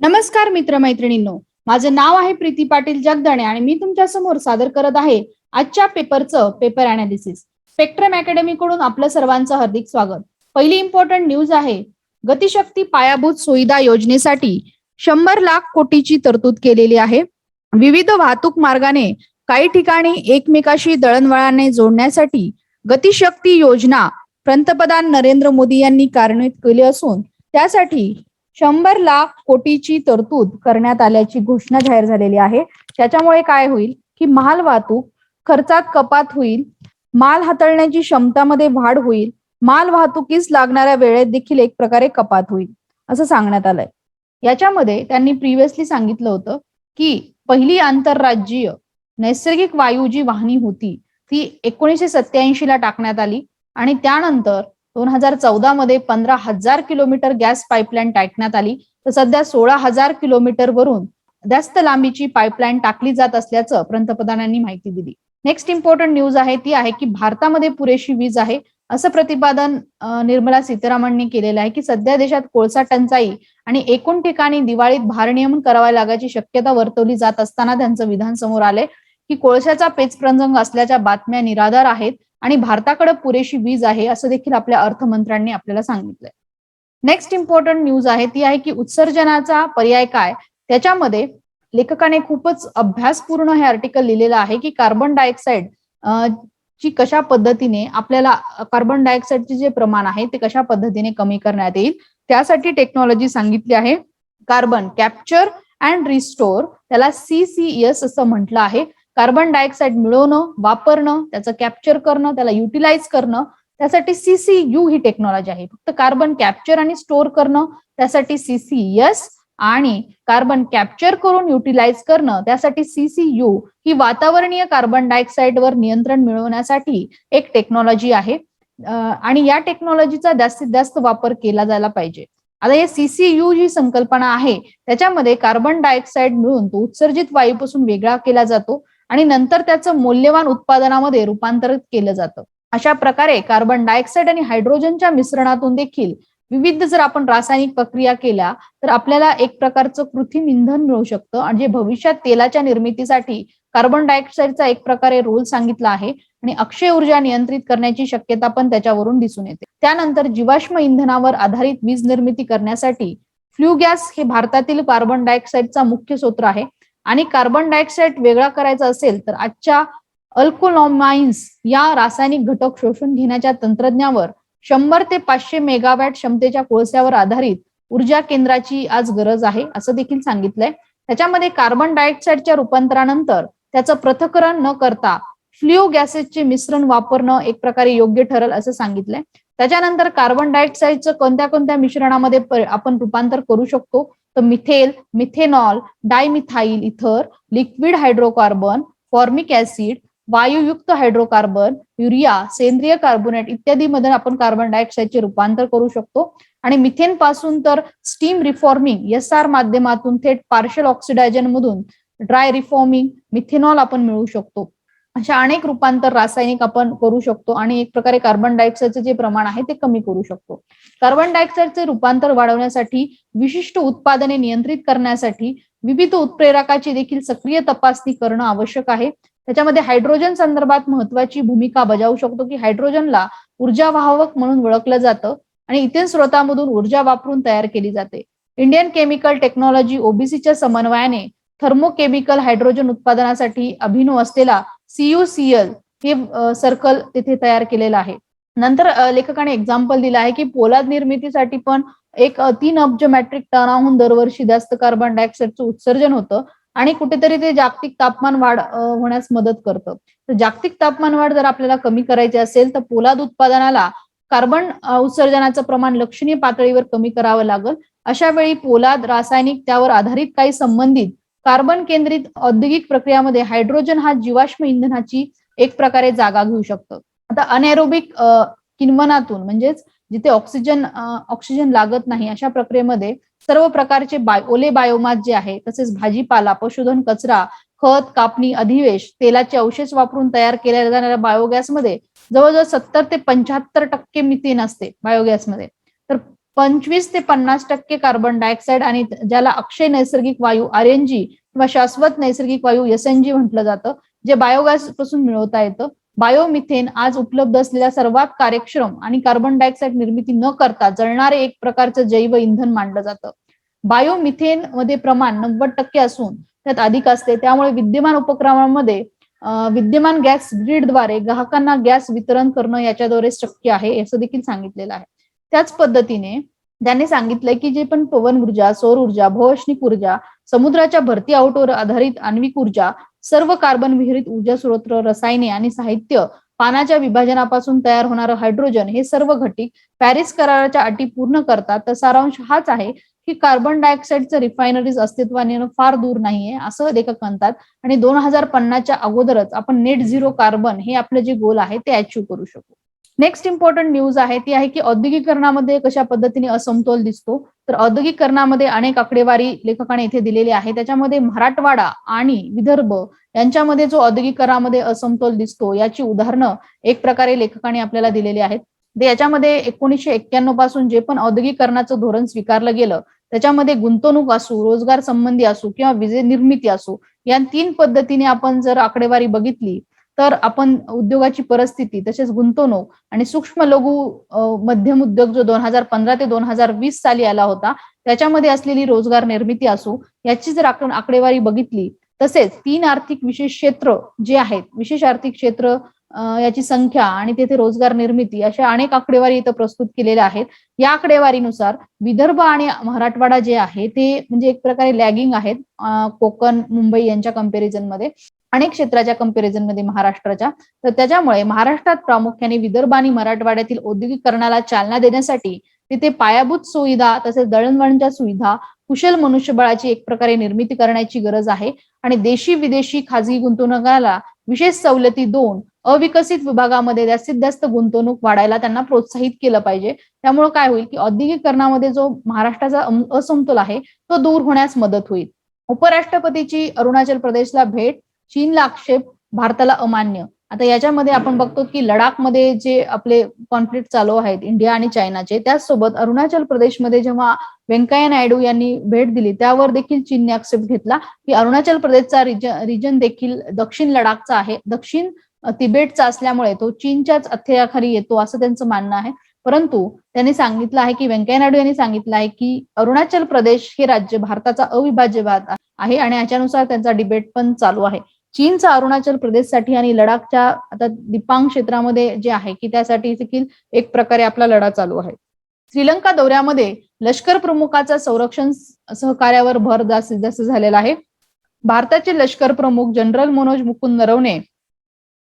नमस्कार मित्रमैत्रिणींनो. माझं नाव आहे प्रीती पाटील जगदाणे आणि मी तुमच्यासमोर सादर करत आहे आजच्या पेपरचं पेपर अनालिसिस स्पेक्ट्रम अकॅडमी कडून आपलं सर्वांचं हार्दिक स्वागत. पहिली इम्पॉर्टंट न्यूज आहे गतिशक्ती पायाभूत सुविधा योजनेसाठी शंभर लाख कोटीची तरतूद केलेली आहे. विविध वाहतूक मार्गाने काही ठिकाणी एकमेकाशी दळणवळाने जोडण्यासाठी गतिशक्ती योजना पंतप्रधान नरेंद्र मोदी यांनी कार्यान्वित केली असून त्यासाठी शंभर लाख कोटीची तरतूद करण्यात आल्याची घोषणा जाहीर झालेली आहे. त्याच्यामुळे काय होईल की माल वाहतूक खर्चात कपात होईल माल हाताळण्याची क्षमतामध्ये वाढ होईल माल वाहतुकीस लागणाऱ्या वेळेत देखील एक प्रकारे कपात होईल असं सांगण्यात आलंय. याच्यामध्ये त्यांनी प्रिव्हियसली सांगितलं होतं की पहिली आंतरराज्यीय नैसर्गिक वायू जी वाहनी होती ती एकोणीसशे सत्याऐंशी ला टाकण्यात आली आणि त्यानंतर दोन हजार चौदा मध्ये पंधरा हजार किलोमीटर गॅस पाईपलाईन टाकण्यात आली. तर सध्या सोळा हजार किलोमीटर वरून जास्त लांबीची पाईपलाईन टाकली जात असल्याचं पंतप्रधानांनी माहिती दिली. नेक्स्ट इम्पॉर्टंट न्यूज आहे ती आहे की भारतामध्ये पुरेशी वीज आहे. असं प्रतिपादन निर्मला सीतारामननी केलेलं आहे की सध्या देशात कोळसा टंचाई आणि एकूण ठिकाणी दिवाळीत भारनियमन करावा लागायची शक्यता वर्तवली जात असताना त्यांचं विधान समोर आलंय की कोळशाचा पेचप्रसंग असल्याच्या बातम्या निराधार आहेत. आणि भारताकडे पुरेशी वीज आहे असं देखील आपल्या अर्थमंत्र्यांनी आपल्याला सांगितलंय. नेक्स्ट इम्पॉर्टंट न्यूज आहे ती आहे की उत्सर्जनाचा पर्याय काय? त्याच्यामध्ये लेखकाने खूपच अभ्यासपूर्ण हे आर्टिकल लिहिलेलं आहे की कार्बन डायऑक्साईड ची कशा पद्धतीने आपल्याला कार्बन डायऑक्साईडचे जे प्रमाण आहे ते कशा पद्धतीने कमी करण्यात येईल? त्यासाठी टेक्नॉलॉजी सांगितली आहे. कार्बन कॅप्चर अँड रिस्टोर त्याला सीसीएस असं म्हटलं आहे. कार्बन डायऑक्साईड मिळवणं वापरणं त्याचं कॅप्चर करणं त्याला युटिलाइज करणं त्यासाठी सीसीयू ही टेक्नॉलॉजी आहे. फक्त कार्बन कॅप्चर आणि स्टोअर करणं त्यासाठी सीसीएस आणि कार्बन कॅप्चर करून युटिलाइज करणं त्यासाठी सीसीयू ही वातावरणीय कार्बन डायऑक्साईडवर नियंत्रण मिळवण्यासाठी एक टेक्नॉलॉजी आहे. आणि या टेक्नॉलॉजीचा जास्तीत जास्त वापर केला जायला पाहिजे. आता हे सीसीयू जी संकल्पना आहे. त्याच्यामध्ये कार्बन डायऑक्साईड मिळून तो उत्सर्जित वायूपासून वेगळा केला जातो. आणि नंतर त्याचं मौल्यवान उत्पादनामध्ये रूपांतरित केलं जातं. अशा प्रकारे कार्बन डायऑक्साईड आणि हायड्रोजनच्या मिश्रणातून देखील विविध जर आपण रासायनिक प्रक्रिया केल्या तर आपल्याला एक प्रकारचं कृत्रिम इंधन मिळू शकतं. आणि जे भविष्यात तेलाच्या निर्मितीसाठी कार्बन डायऑक्साईडचा एक प्रकारे रोल सांगितला आहे आणि अक्षय ऊर्जा नियंत्रित करण्याची शक्यता पण त्याच्यावरून दिसून येते. त्यानंतर जीवाश्म इंधनावर आधारित वीज निर्मिती करण्यासाठी फ्ल्यू गॅस हे भारतातील कार्बन डायऑक्साईडचा मुख्य स्रोत आहे. आणि कार्बन डायऑक्साईड वेगळा करायचा असेल तर आजच्या अल्कोलॉमाइन्स या रासायनिक घटक शोषून घेण्याच्या तंत्रज्ञावर शंभर ते पाचशे मेगावॅट क्षमतेच्या कोळस्यावर आधारित ऊर्जा केंद्राची आज गरज आहे असं देखील सांगितलंय. त्याच्यामध्ये कार्बन डायऑक्साईडच्या रूपांतरानंतर त्याचं पृथक्करण न करता फ्ल्यू गॅसेसचे मिश्रण वापरणं एक प्रकारे योग्य ठरेल असं सांगितलंय. त्याच्यानंतर कार्बन डायऑक्साईडचं कोणत्या कोणत्या मिश्रणामध्ये आपण रूपांतर करू शकतो? तर methyl methanol dimethyl ether liquid hydrocarbon formic acid वायुयुक्त hydrocarbon urea सेंद्रिय कार्बोनेट इत्यादी मध्ये आपण कार्बन डायऑक्साईडचे रूपांतर करू शकतो. आणि मिथेन पासून तर स्टीम रिफॉर्मिंग एस आर माध्यमातून थेट पार्शल ऑक्सिडायजन मधून ड्राय रिफॉर्मिंग मिथेनॉल आपण मिळवू शकतो. अशा अनेक रूपांतर रासायनिक आपण करू शकतो आणि एक प्रकारे कार्बन डायऑक्साईडचे जे प्रमाण आहे ते कमी करू शकतो. कार्बन डायऑक्साईडचे रूपांतर वाढवण्यासाठी विशिष्ट उत्पादने नियंत्रित करण्यासाठी विविध उत्प्रेरकाची देखील सक्रिय तपासणी करणं आवश्यक आहे. त्याच्यामध्ये हायड्रोजन संदर्भात महत्वाची भूमिका बजावू शकतो की हायड्रोजनला ऊर्जा वाहवक म्हणून ओळखलं जातं आणि इतर स्रोतामधून ऊर्जा वापरून तयार केली जाते. इंडियन केमिकल टेक्नॉलॉजी ओबीसीच्या समन्वयाने थर्मोकेमिकल हायड्रोजन उत्पादनासाठी अभिनव असलेला सीयूसीएल हे सर्कल तिथे तयार केलेलं आहे. नंतर लेखकाने एक्झाम्पल दिलं आहे की पोलाद निर्मितीसाठी पण एक तीन अब्ज मॅट्रिक टनाहून दरवर्षी जास्त कार्बन डायऑक्साईडचं उत्सर्जन होतं आणि कुठेतरी ते जागतिक तापमान वाढ होण्यास मदत करतं. तर जागतिक तापमान वाढ जर आपल्याला कमी करायची असेल तर पोलाद उत्पादनाला कार्बन उत्सर्जनाचं प्रमाण लक्षणीय पातळीवर कमी करावं लागेल. अशा वेळी पोलाद रासायनिक त्यावर आधारित काही संबंधित कार्बन केंद्रित औद्योगिक प्रक्रियामध्ये हायड्रोजन हा जीवाश्म इंधनाची एक प्रकारे जागा घेऊ शकतो. आता अनॅरोबिक किन्वनातून म्हणजेच जिथे ऑक्सिजन ऑक्सिजन लागत नाही अशा प्रक्रियेमध्ये सर्व प्रकारचे बाय ओले बायोमास जे आहे तसेच भाजीपाला पशुधन कचरा खत कापणी अधिवेश तेलाचे अवशेष वापरून तयार केल्या जाणाऱ्या बायोगॅसमध्ये जवळजवळ सत्तर ते पंच्याहत्तर टक्के मिथेन असते बायोगॅसमध्ये. तर पंचवीस ते पन्नास टक्के कार्बन डायऑक्साईड आणि ज्याला अक्षय नैसर्गिक वायू आरएनजी किंवा शाश्वत नैसर्गिक वायू एसएनजी म्हटलं जातं जे बायोगॅसपासून मिळवता येतं. बायोमिथेन आज उपलब्ध असलेल्या सर्वात कार्यक्षम आणि कार्बन डायऑक्साईड निर्मिती न करता जळणारे एक प्रकारचं जैव इंधन मानलं जातं. बायोमिथेन मध्ये प्रमाण नव्वद टक्के असून त्यात अधिक असते. त्यामुळे विद्यमान उपक्रमांमध्ये विद्यमान गॅस ग्रीडद्वारे ग्राहकांना गॅस वितरण करणं याच्याद्वारे शक्य आहे असं देखील सांगितलेलं आहे. त्याच पद्धतीने त्यांनी सांगितलंय की जे पण पवन ऊर्जा सौर ऊर्जा भौष्णिक ऊर्जा समुद्राच्या भरती आउटवर आधारित आण्विक ऊर्जा सर्व कार्बन विहिरीत ऊर्जा स्रोत रसायने आणि साहित्य पानाच्या विभाजनापासून तयार होणारं हायड्रोजन हे सर्व घटक पॅरिस कराराच्या अटी पूर्ण करतात. तर सारांश हाच आहे की कार्बन डायऑक्साईडचं रिफायनरीज अस्तित्वाने फार दूर नाहीये असं लेखक म्हणतात. आणि दोन हजार पन्नासच्या अगोदरच आपण नेट झिरो कार्बन हे आपलं जे गोल आहे ते अचीव्ह करू शकू. नेक्स्ट इम्पॉर्टंट न्यूज आहे ती आहे की औद्योगिकरणामध्ये कशा पद्धतीने असमतोल दिसतो. तर औद्योगिकरणामध्ये अनेक आकडेवारी लेखकाने इथे दिलेली आहे. त्याच्यामध्ये मराठवाडा आणि विदर्भ यांच्यामध्ये जो औद्योगिकरणामध्ये असमतोल दिसतो याची उदाहरणं एक प्रकारे लेखकाने आपल्याला दिलेली आहेत. याच्यामध्ये एकोणीसशे एक्क्याण्णवपासून जे पण औद्योगिकरणाचं धोरण स्वीकारलं गेलं त्याच्यामध्ये गुंतवणूक असू रोजगार संबंधी असू किंवा विजय निर्मिती असू या तीन पद्धतीने आपण जर आकडेवारी बघितली तर आपण उद्योगाची परिस्थिती तसेच गुंतवणूक आणि सूक्ष्म लघु मध्यम उद्योग जो दोन हजार पंधरा ते दोन हजार वीस साली आला होता त्याच्यामध्ये असलेली रोजगार निर्मिती असू याची जर आपण आकडेवारी बघितली तसेच तीन आर्थिक विशेष क्षेत्र जे आहेत विशेष आर्थिक क्षेत्र याची संख्या आणि तेथे रोजगार निर्मिती अशा अनेक आकडेवारी इथं प्रस्तुत केलेल्या आहेत. या आकडेवारीनुसार विदर्भ आणि मराठवाडा जे आहे ते म्हणजे एक प्रकारे लॅगिंग आहेत. कोकण मुंबई यांच्या कंपॅरिझनमध्ये. अनेक क्षेत्राच्या कंपॅरिझनमध्ये महाराष्ट्राच्या. तर त्याच्यामुळे महाराष्ट्रात प्रामुख्याने विदर्भ आणि मराठवाड्यातील औद्योगिकरणाला चालना देण्यासाठी तिथे पायाभूत सुविधा तसेच दळणवळणच्या सुविधा कुशल मनुष्यबळाची एक प्रकारे निर्मिती करण्याची गरज आहे. आणि देशी विदेशी खाजगी गुंतवणुकाला विशेष सवलती दोन अविकसित विभागामध्ये जास्तीत जास्त गुंतवणूक वाढायला त्यांना प्रोत्साहित केलं पाहिजे. त्यामुळे काय होईल की औद्योगिकरणामध्ये जो महाराष्ट्राचा असमतोल आहे तो दूर होण्यास मदत होईल. उपराष्ट्रपतीची अरुणाचल प्रदेशला भेट चीनला आक्षेप भारताला अमान्य. आता याच्यामध्ये आपण बघतो की लडाखमध्ये जे आपले कॉन्फ्लिक्ट चालू आहेत इंडिया आणि चायनाचे त्याचसोबत अरुणाचल प्रदेशमध्ये जेव्हा व्यंकय्या नायडू यांनी भेट दिली त्यावर देखील चीनने आक्षेप घेतला की अरुणाचल प्रदेशचा रिजन देखील दक्षिण लडाखचा आहे. दक्षिण तिबेटचा असल्यामुळे तो चीनच्याच अथ्याखाली येतो असं त्यांचं मानणं आहे. परंतु त्यांनी सांगितलं आहे की व्यंकय्या नायडू यांनी सांगितलं आहे की अरुणाचल प्रदेश हे राज्य भारताचा अविभाज्य भाग आहे आणि याच्यानुसार त्यांचा डिबेट पण चालू आहे. चीनचा अरुणाचल प्रदेशसाठी आणि लडाखच्या आता दिपांग क्षेत्रामध्ये जे आहे की त्यासाठी देखील एक प्रकारे आपला लढा चालू आहे. श्रीलंका दौऱ्यामध्ये लष्कर प्रमुखाचा संरक्षण सहकार्यावर भर जास्तीत जास्त झालेला आहे. भारताचे लष्कर प्रमुख जनरल मनोज मुकुंद नरवणे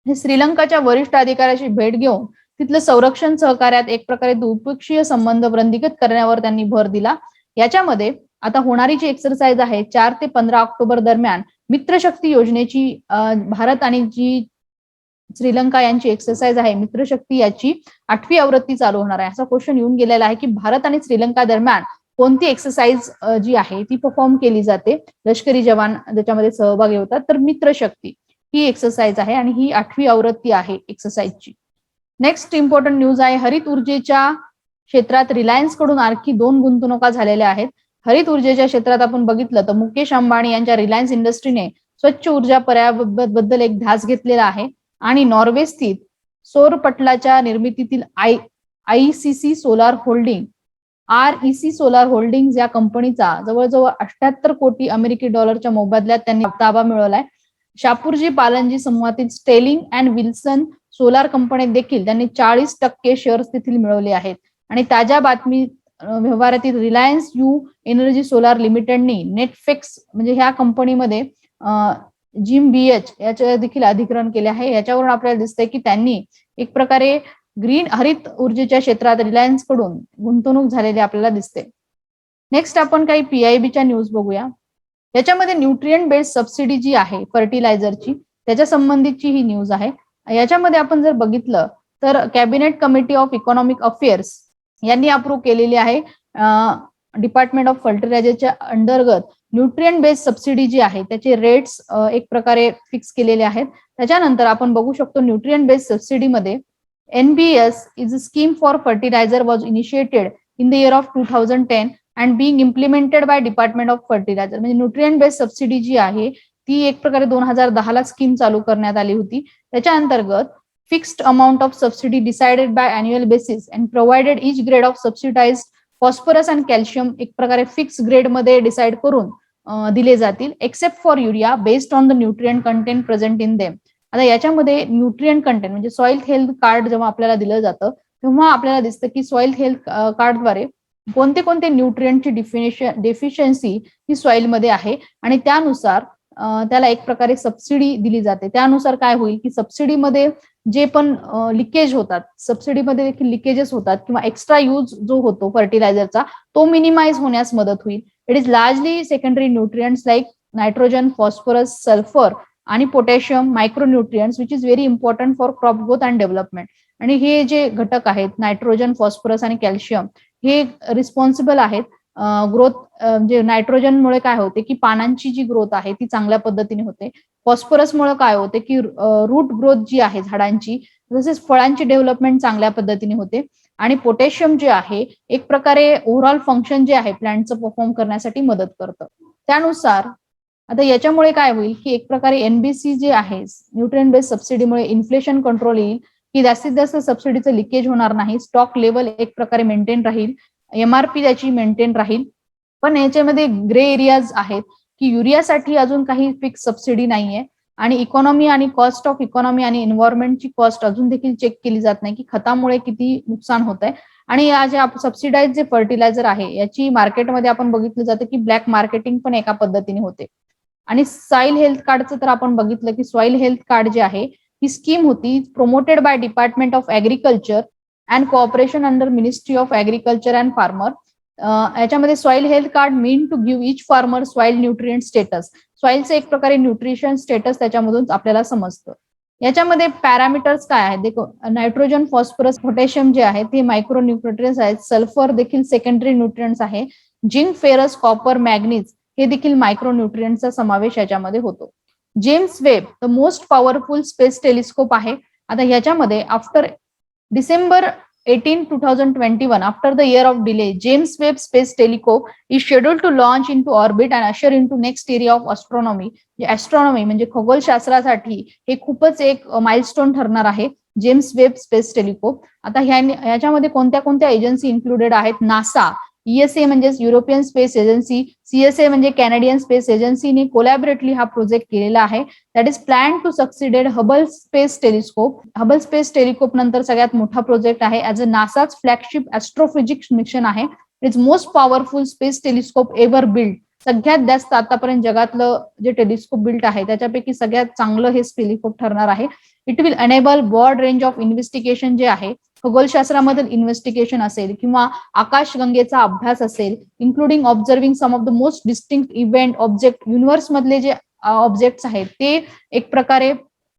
हे श्रीलंकाच्या वरिष्ठ अधिकाऱ्याची भेट घेऊन तिथलं संरक्षण सहकार्यात एक प्रकारे द्विपक्षीय संबंध वृद्धिगत करण्यावर त्यांनी भर दिला. याच्यामध्ये आता होणारी जी एक्सरसाइज आहे चार ते पंधरा ऑक्टोबर दरम्यान मित्रशक्ती योजनेची भारत आणि जी श्रीलंका यांची एक्सरसाइज आहे मित्रशक्ती याची आठवी आवृत्ती चालू होणार आहे. असा क्वेश्चन येऊन गेलेला आहे की भारत आणि श्रीलंका दरम्यान कोणती एक्सरसाइज जी आहे ती परफॉर्म केली जाते? लष्करी जवान त्याच्यामध्ये सहभागी होतात तर मित्रशक्ती ही एक्सरसाइज आहे आणि ही आठवी आवृत्ती आहे एक्सरसाइजची नेक्स्ट इम्पॉर्टंट न्यूज आहे हरित ऊर्जेच्या क्षेत्रात रिलायन्सकडून आणखी दोन गुंतवणुका झालेल्या आहेत. हरित ऊर्जेच्या क्षेत्रात आपण बघितलं तर मुकेश अंबानी यांच्या रिलायन्स इंडस्ट्रीने स्वच्छ ऊर्जा पर्यायाबद्दल एक ध्यास घेतलेला आहे. आणि नॉर्वे स्थित सौर पटलाच्या निर्मितीतील I ICC solar holding R C solar holding या कंपनीचा जवळजवळ अठ्याहत्तर कोटी अमेरिकी डॉलरच्या मोबदल्यात त्यांनी ताबा मिळवलाय. शापूरजी पालनजी समूहातील स्टेलिंग अँड विल्सन सोलार कंपनीत देखील त्यांनी चाळीस टक्के शेअर्स तेथील मिळवले आहेत. आणि ताज्या बातमी व्यवहारातील रिलायन्स यू एनर्जी सोलार लिमिटेडनी नेटफ्लिक्स म्हणजे ह्या कंपनीमध्ये जिम बीएच याचे देखील अधिग्रहण केले आहे. याच्यावरून आपल्याला दिसतंय की त्यांनी एक प्रकारे ग्रीन हरित ऊर्जेच्या क्षेत्रात रिलायन्सकडून गुंतवणूक झालेली आपल्याला दिसते. नेक्स्ट आपण काही पीआयबीच्या न्यूज बघूया. याच्यामध्ये न्यूट्रियंट बेस्ड सबसिडी जी आहे फर्टिलायझरची त्याच्या संबंधीची ही न्यूज आहे. याच्यामध्ये आपण जर बघितलं तर cabinet committee of economic affairs यांनी अप्रूव्ह केलेली आहे. डिपार्टमेंट ऑफ फर्टिलायझरच्या अंतर्गत न्यूट्रियन बेस्ड सबसिडी जी आहे त्याचे रेट्स एक प्रकारे फिक्स केलेले आहेत. त्याच्यानंतर आपण बघू शकतो nutrient based सबसिडीमध्ये NBS is a scheme for fertilizer was initiated in the year of two thousand ten and being implemented by department of fertilizer म्हणजे न्यूट्रियन बेस्ड सबसिडी जी आहे ती एक प्रकारे दोन हजार दहाला स्कीम चालू करण्यात आली होती. त्याच्या अंतर्गत fixed amount of subsidy decided by annual basis and provided each grade of subsidized phosphorus and calcium एक प्रकारे फिक्स ग्रेडमध्ये डिसाईड करून दिले जातील except for urea based on the nutrient content present in them आता याच्यामध्ये न्यूट्रियंट कंटेंट म्हणजे soil health card जेव्हा आपल्याला दिलं जातं तेव्हा आपल्याला दिसतं की सॉइल हेल्थ कार्डद्वारे कोणते कोणते न्यूट्रियंटची डिफिनेशन डेफिशियन्सी ही सॉइलमध्ये आहे आणि त्यानुसार त्याला एक प्रकारे सबसिडी दिली जाते. त्यानुसार काय होईल की सबसिडीमध्ये जे पण लिकेज होतात सबसिडीमध्ये देखील लिकेजेस होतात किंवा एक्स्ट्रा यूज जो होतो फर्टिलायझरचा तो मिनिमाइज होण्यास मदत होईल. It is largely secondary nutrients like nitrogen phosphorus sulphur आणि potassium micronutrients which is very important for crop growth and development आणि हे जे घटक आहेत नायट्रोजन फॉस्फरस आणि कॅल्शियम हे रिस्पॉन्सिबल आहेत. ग्रोथ म्हणजे नायट्रोजनमुळे काय होते की पानांची जी ग्रोथ आहे ती चांगल्या पद्धतीने होते. फॉस्फरसमुळे काय होते की रूट ग्रोथ जी आहे झाडांची तसेच फळांची डेव्हलपमेंट चांगल्या पद्धतीने होते. आणि पोटॅशियम जे आहे एक प्रकारे ओव्हरऑल फंक्शन जे आहे प्लांटचं परफॉर्म करण्यासाठी मदत करतं. त्यानुसार आता याच्यामुळे काय होईल की एक प्रकारे एनबीसी जे आहे न्यूट्रिएंट बेस्ड सबसिडीमुळे इन्फ्लेशन कंट्रोल येईल की जास्तीत जास्त सबसिडीचं लिकेज होणार नाही स्टॉक लेवल एक प्रकारे मेंटेन राहील एमआरपी त्याची मेंटेन राहील. पण याच्यामध्ये ग्रे एरियाज आहेत की युरियासाठी अजून काही फिक्स सबसिडी नाहीये. आणि इकॉनॉमी आणि कॉस्ट ऑफ इकॉनॉमी आणि एन्व्हायरमेंटची कॉस्ट अजून देखील चेक केली जात नाही की खतामुळे किती नुकसान होत आहे आणि या जे सबसिडाईज जे फर्टिलायझर आहे याची मार्केटमध्ये आपण बघितलं जातं की ब्लॅक मार्केटिंग पण एका पद्धतीने होते. आणि सॉइल हेल्थ कार्डचं तर आपण बघितलं की सॉइल हेल्थ कार्ड जे आहे ही स्कीम होती promoted by department of agriculture and cooperation under ministry of agriculture and farmer याच्यामध्ये soil health card mean to give each farmer soil nutrient status सॉइलचं एक प्रकारे न्यूट्रिशन स्टेटस त्याच्यामधून आपल्याला समजतं. याच्यामध्ये पॅरामीटर्स काय आहेत? देखो नायट्रोजन फॉस्फरस पोटॅशियम जे आहे ते मायक्रो न्यूट्रियन्स आहेत. सल्फर देखील सेकंडरी न्यूट्रियन्स आहे. जिंक फेरस कॉपर मॅग्नीज हे देखील मायक्रो न्यूट्रिएंटचा समावेश याच्यामध्ये होतो. James Webb the most powerful space telescope आहे. आता ह्याच्यामध्ये after December eighteen two thousand twenty one after the year of delay James Webb space to launch schedule to launch into orbit and of into next area of astronomy astronomy म्हणजे खगोलशास्त्रासाठी हे खूपच एक milestone ठरणार आहे James Webb space telescope आता ह्या याच्यामध्ये कोणत्या कोणत्या एजन्सी इन्क्लुडेड आहेत? नासा ईएसए म्हणजे युरोपियन स्पेस एजन्सी सीएसए म्हणजे कॅनेडियन स्पेस एजन्सीने कोलॅबरेटली हा प्रोजेक्ट केलेला आहे. That is plan to succeeded Hubble space telescope Hubble space telescope नंतर सगळ्यात मोठा प्रोजेक्ट आहे. ऍज अ नासाच फ्लॅगशिप ऍस्ट्रोफिजिक्स मिशन आहे. It's most powerful space telescope ever build सगळ्यात जास्त आतापर्यंत जगातलं जे टेलिस्कोप बिल्ड आहे त्याच्यापैकी सगळ्यात चांगलं हे टेलिस्कोप ठरणार आहे. It will enable broad range of investigation जे आहे खगोलशास्त्रामधील इन्व्हेस्टिगेशन असेल किंवा आकाशगंगेचा अभ्यास असेल including observing some of the most distinct event object universe मधले जे ऑब्जेक्ट्स आहेत ते एक प्रकारे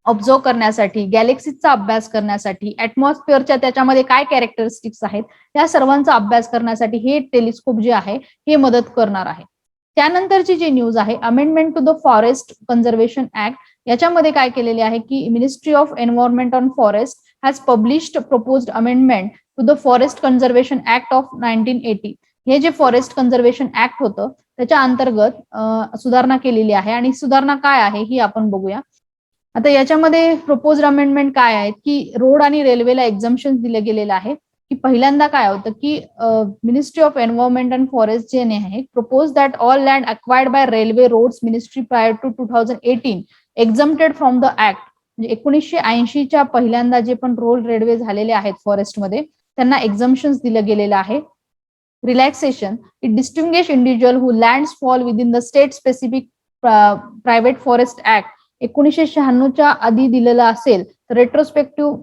ऑब्झर्व करण्यासाठी गॅलेक्सीचा अभ्यास करण्यासाठी ऍटमॉस्फिअरच्या त्याच्यामध्ये काय कॅरेक्टरिस्टिक्स आहेत या सर्वांचा अभ्यास करण्यासाठी हे टेलिस्कोप जे आहे हे मदत करणार आहे. त्यानंतरची जी न्यूज आहे amendment to the forest conservation act याच्यामध्ये काय केलेले आहे की ministry of environment on forest has published proposed amendment to the forest conservation act of nineteen eighty हे जे फॉरेस्ट कन्झर्वेशन ऍक्ट होतं त्याच्या अंतर्गत सुधारणा केलेली आहे. आणि सुधारणा काय आहे ही आपण बघूया. आता याच्यामध्ये प्रपोज अमेंडमेंट काय आहेत की रोड आणि रेल्वेला एक्झम्पन दिलं गेलेलं आहे की पहिल्यांदा काय होतं की ministry of environment and forest जे आहे propose that all land acquired by railway roads ministry prior to two thousand eighteen exempted from the act म्हणजे एकोणीसशे ऐंशीच्या पहिल्यांदा जे पण रोल रेल्वे झालेले आहेत फॉरेस्टमध्ये त्यांना एक्झम्पन्स दिलं गेलेलं आहे. Relaxation it distinguish individual who land fall within the state specific private forest act एकोणीसशे शहाण्णवच्या आधी दिलेलं असेल तर रेट्रोस्पेक्टिव्ह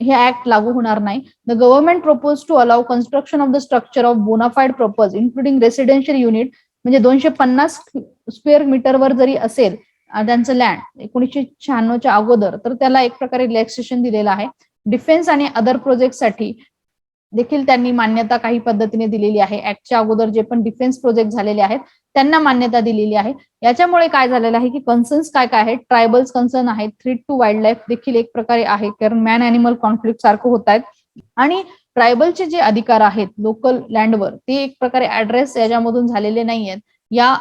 हे ऍक्ट लागू होणार नाही. The government propose to allow construction of the structure of bona fide purpose including residential unit म्हणजे दोनशे पन्नास स्क्वेअर मीटरवर जरी असेल त्यांचं लँड एकोणीसशे शहाण्णवच्या अगोदर तर त्याला एक प्रकारे रिलॅक्सेशन दिलेलं आहे. डिफेन्स आणि अदर प्रोजेक्टसाठी देखील त्यांनी मान्यता काही पद्धतीने दिलेली आहे. ऍक्टच्या अगोदर जे पण डिफेन्स प्रोजेक्ट झालेले आहेत त्यांना मान्यता दिलेली आहे. याच्यामुळे काय झालेलं आहे की कन्सर्न्स काय काय आहेत? ट्रायबल्स कन्सर्न आहेत. थ्रीट टू वाईल्ड लाईफ देखील एक प्रकारे आहे. कारण मॅन अॅनिमल कॉन्फ्लिक्ट सारखं होत आहेत. आणि ट्रायबलचे जे अधिकार आहेत लोकल लँडवर ते एक प्रकारे ऍड्रेस याच्यामधून झालेले नाही आहेत या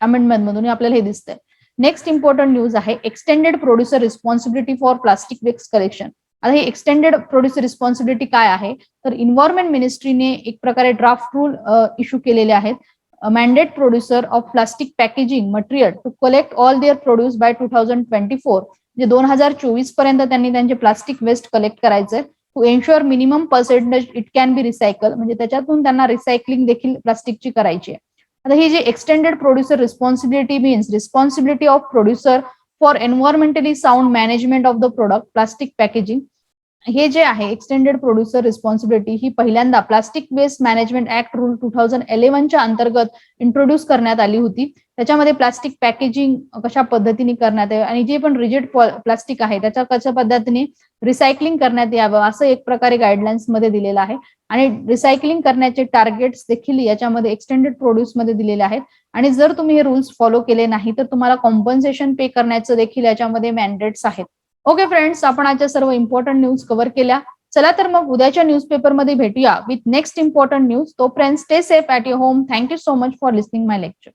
अमेंडमेंट मधून आपल्याला हे दिसतंय. नेक्स्ट इम्पॉर्टंट न्यूज आहे extended producer responsibility for plastic waste collection आता हे एक्सटेंडेड प्रोड्युसर रिस्पॉन्सिबिलिटी काय आहे? तर इन्व्हायरमेंट मिनिस्ट्रीने एक प्रकारे ड्राफ्ट रूल इश्यू केलेले आहेत. Mandate producer of plastic packaging material to collect all their produce by two thousand twenty four म्हणजे दोन हजार चोवीसपर्यंत त्यांनी त्यांचे प्लास्टिक वेस्ट कलेक्ट करायचंय to ensure minimum percentage it can be recycle म्हणजे त्याच्यातून त्यांना रिसायकलिंग देखील प्लास्टिकची करायची आहे. आता ही जी extended producer responsibility means responsibility of producer for environmentally sound management of the product plastic packaging हे जे आहे एक्सटेंडेड प्रोड्युसर रिस्पॉन्सिबिलिटी ही पहिल्यांदा plastic waste management act rule two thousand इलेव्हनच्या अंतर्गत इंट्रोड्यूस करण्यात आली होती. त्याच्यामध्ये प्लास्टिक पॅकेजिंग कशा पद्धतीने करण्यात यावं आणि जे पण रिजिड प्लास्टिक आहे त्याच्या कशा पद्धतीने रिसायकलिंग करण्यात यावं असं एक प्रकारे गाईडलाईन्समध्ये दिलेलं आहे. आणि रिसायकलिंग करण्याचे टार्गेट्स देखील याच्यामध्ये एक्सटेंडेड प्रोड्यूसमध्ये दिलेले आहेत. आणि जर तुम्ही हे रूल्स फॉलो केले नाही तर तुम्हाला कॉम्पन्सेशन पे करण्याचं देखील याच्यामध्ये मॅन्डेट्स आहेत. ओके फ्रेंड्स आपण आजच्या सर्व इम्पॉर्टंट न्यूज कव्हर केल्या. चला तर मग उद्याच्या न्यूजपेपरमध्ये भेटूया विथ नेक्स्ट इम्पॉर्टंट न्यूज तोपर्यंत stay safe at your home thank you so much for listening my lecture